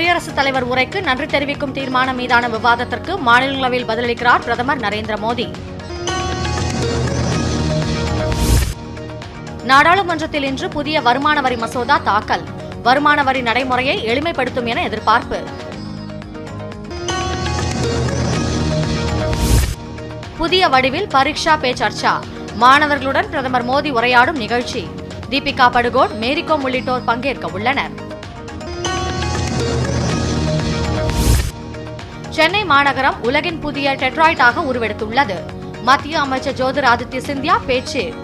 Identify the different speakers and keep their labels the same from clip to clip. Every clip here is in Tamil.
Speaker 1: குடியரசுத் தலைவர் உரைக்கு நன்றி தெரிவிக்கும் தீர்மானம் மீதான விவாதத்திற்கு மாநிலங்களவையில் பதிலளிக்கிறார் பிரதமர் நரேந்திர மோடி. நாடாளுமன்றத்தில் இன்று புதிய வருமான வரி மசோதா தாக்கல். வருமான வரி நடைமுறையை எளிமைப்படுத்தும் என எதிர்பார்ப்பு. புதிய வடிவில் பரீட்சா பே சர்ச்சா. மாணவர்களுடன் பிரதமர் மோடி உரையாடும் நிகழ்ச்சி. தீபிகா படுகோன் மேரிகோம் உள்ளிட்டோர் பங்கேற்க உள்ளனர். சென்னை மாநகரம் உலகின் புதிய டெட்ராய்டாக உருவெடுத்துள்ளது. மத்திய அமைச்சர் ஜோதிர் ஆதித்ய சிந்தியா பேச்சு.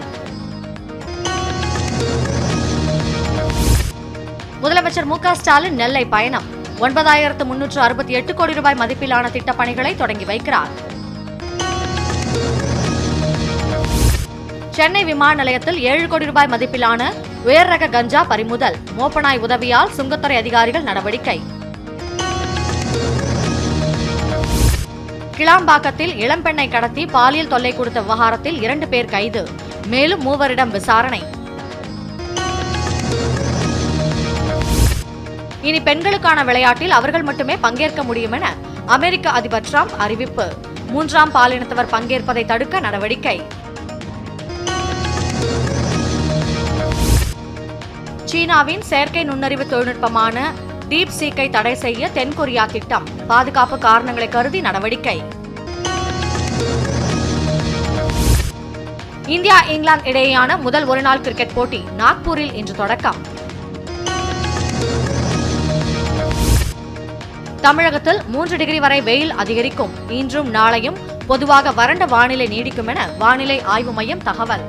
Speaker 1: முதலமைச்சர் மு ஸ்டாலின் நெல்லை பயணம். ஒன்பதாயிரத்து முன்னூற்று அறுபத்தி எட்டு கோடி ரூபாய் மதிப்பிலான திட்டப் பணிகளை தொடங்கி வைக்கிறார். சென்னை விமான நிலையத்தில் ஏழு கோடி ரூபாய் மதிப்பிலான உயர் ரக கஞ்சா பறிமுதல். மோப்பனாய் உதவியால் சுங்கத்துறை அதிகாரிகள் நடவடிக்கை. கிளாம்பாக்கத்தில் இளம்பெண்ணை கடத்தி பாலியல் தொல்லை கொடுத்த விவகாரத்தில் இரண்டு பேர் கைது. மேலும் மூவரிடம் விசாரணை. இனி பெண்களுக்கான விளையாட்டில் அவர்கள் மட்டுமே பங்கேற்க முடியும் என அமெரிக்க அதிபர் டிரம்ப் அறிவிப்பு. மூன்றாம் பாலினத்தவர் பங்கேற்பதை தடுக்க நடவடிக்கை. சீனாவின் செயற்கை நுண்ணறிவு தொழில்நுட்பமான டீப் சீக்கை தடை செய்ய தென்கொரியா திட்டம். பாதுகாப்பு காரணங்களை கருதி நடவடிக்கை. இந்தியா இங்கிலாந்து இடையேயான முதல் ஒருநாள் கிரிக்கெட் போட்டி நாக்பூரில் இன்று தொடக்கம். தமிழகத்தில் மூன்று டிகிரி வரை வெயில் அதிகரிக்கும். இன்றும் நாளையும் பொதுவாக வறண்ட வானிலை நீடிக்கும் என வானிலை ஆய்வு மையம் தகவல்.